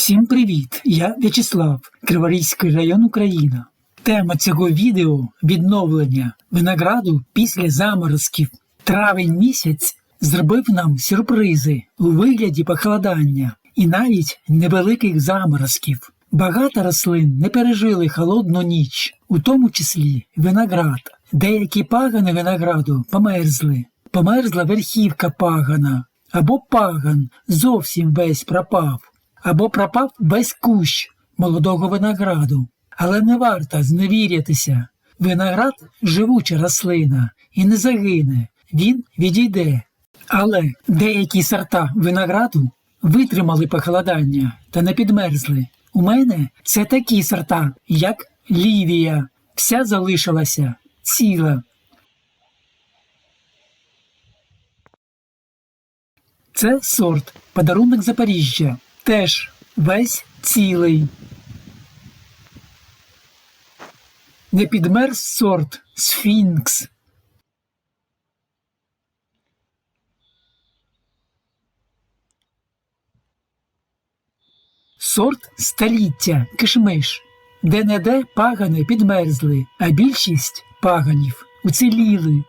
Всім привіт! Я В'ячеслав, Криворізький район Україна. Тема цього відео відновлення винограду після заморозків. Травень місяць зробив нам сюрпризи у вигляді похолодання і навіть невеликих заморозків. Багато рослин не пережили холодну ніч, у тому числі виноград. Деякі пагани винограду померзли. Померзла верхівка пагана, або паган зовсім весь пропав, або пропав весь кущ молодого винограду. Але не варто зневірятися. Виноград живуча рослина і не загине, він відійде. Але деякі сорта винограду витримали похолодання та не підмерзли. У мене це такі сорта, як лівія, вся залишилася ціла. Це сорт подарунок Запоріжжя. Теж весь цілий. Не підмерз сорт Сфінкс. Сорт століття кишмиш. Де-не-де пагани підмерзли, а більшість паганів уціліли.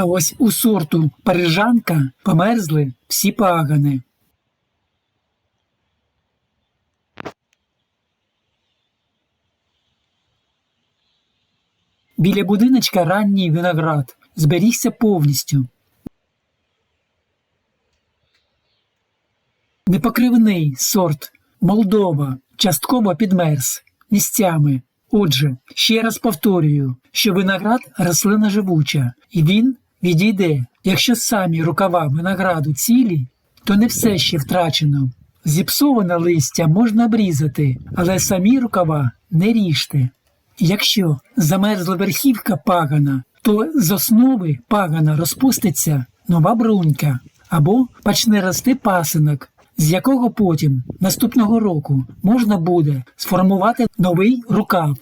А ось у сорту парижанка померзли всі пагани. Біля будиночка ранній виноград зберігся повністю. Непокривний сорт Молдова частково підмерз місцями. Отже, ще раз повторюю, що виноград рослина живуча, і він відійде. Якщо самі рукава винограду цілі, то не все ще втрачено. Зіпсоване листя можна обрізати, але самі рукава не ріжте. Якщо замерзла верхівка пагана, то з основи пагана розпуститься нова брунька або почне рости пасинок, з якого потім наступного року можна буде сформувати новий рукав.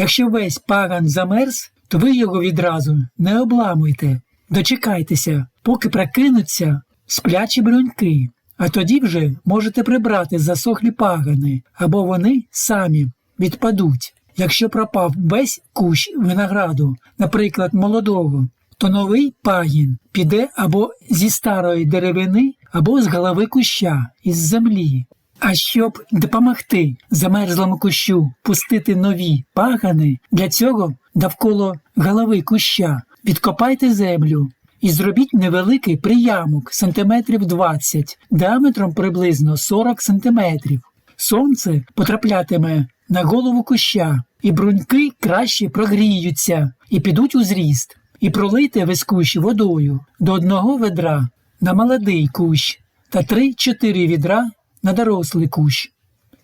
Якщо весь паган замерз, то ви його відразу не обламуйте, дочекайтеся, поки прокинуться сплячі бруньки, а тоді вже можете прибрати засохлі пагани, або вони самі відпадуть. Якщо пропав весь кущ винограду, наприклад, молодого, то новий пагін піде або зі старої деревини, або з голови куща із землі. А щоб допомогти замерзлому кущу пустити нові пагани, для цього довкола голови куща відкопайте землю і зробіть невеликий приямок сантиметрів 20, діаметром приблизно 40 сантиметрів. Сонце потраплятиме на голову куща, і бруньки краще прогріються і підуть у зріст, і пролийте весь кущ водою до одного ведра на молодий кущ та 3-4 відра на дорослий кущ.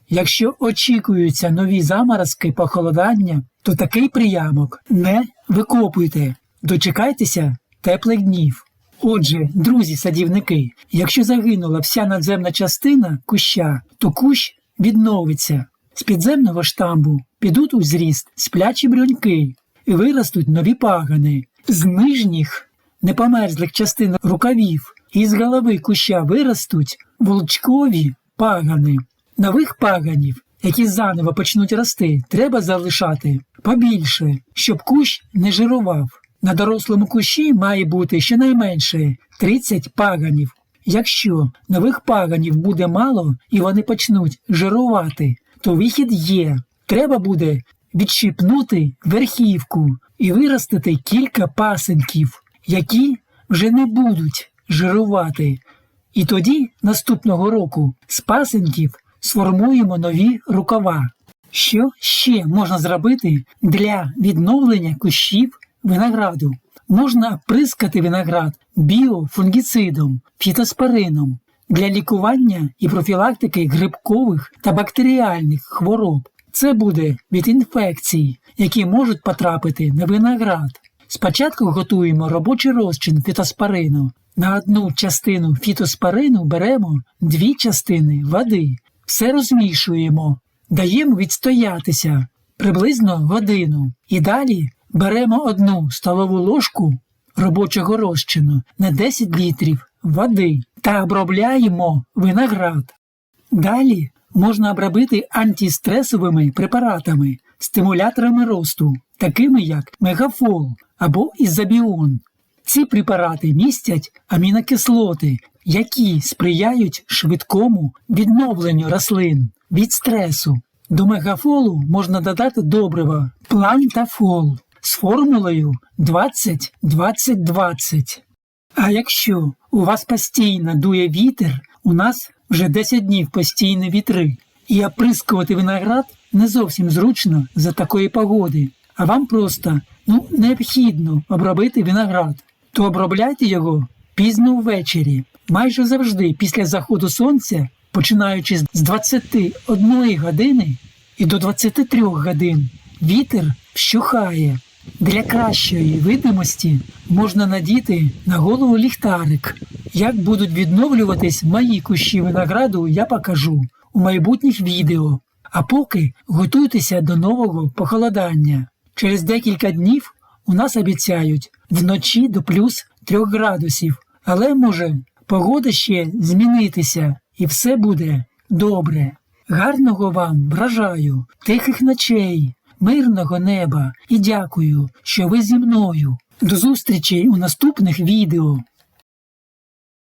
Якщо очікуються нові заморозки похолодання, то такий приямок не викопуйте, дочекайтеся теплих днів. Отже, друзі садівники, якщо загинула вся надземна частина куща, то кущ відновиться. З підземного штамбу підуть у зріст сплячі брюньки і виростуть нові пагани. З нижніх непомерзлих частин рукавів і з голови куща виростуть волчкові пагани. Нових паганів, які заново почнуть рости, треба залишати побільше, щоб кущ не жирував. На дорослому кущі має бути щонайменше 30 паганів. Якщо нових паганів буде мало і вони почнуть жирувати, то вихід є. Треба буде відщипнути верхівку і виростити кілька пасенків, які вже не будуть жирувати. І тоді, наступного року, з пасенків сформуємо нові рукава. Що ще можна зробити для відновлення кущів винограду? Можна прискати виноград біофунгіцидом, фітоспорином для лікування і профілактики грибкових та бактеріальних хвороб. Це буде від інфекцій, які можуть потрапити на виноград. Спочатку готуємо робочий розчин фітоспорину. На одну частину фітоспорину беремо дві частини води. Все розмішуємо, даємо відстоятися приблизно годину. І далі беремо одну столову ложку робочого розчину на 10 літрів води та обробляємо виноград. Далі можна обробити антистресовими препаратами, стимуляторами росту, такими як мегафол або ізобіон. Ці препарати містять амінокислоти, які сприяють швидкому відновленню рослин від стресу. До мегафолу можна додати добрива плантафол з формулою 20-20-20. А якщо у вас постійно дує вітер, у нас вже 10 днів постійні вітри, і оприскувати виноград не зовсім зручно за такої погоди, а вам просто ну, необхідно обробити виноград, то обробляйте його пізно ввечері, майже завжди після заходу сонця, починаючи з 21 години і до 23 годин, вітер вщухає. Для кращої видимості можна надіти на голову ліхтарик. Як будуть відновлюватись мої кущі винограду, я покажу у майбутніх відео. А поки готуйтеся до нового похолодання. Через декілька днів у нас обіцяють вночі до плюс 3 градусів, але може погода ще змінитися і все буде добре. Гарного вам бажаю, тихих ночей, мирного неба і дякую, що ви зі мною. До зустрічі у наступних відео.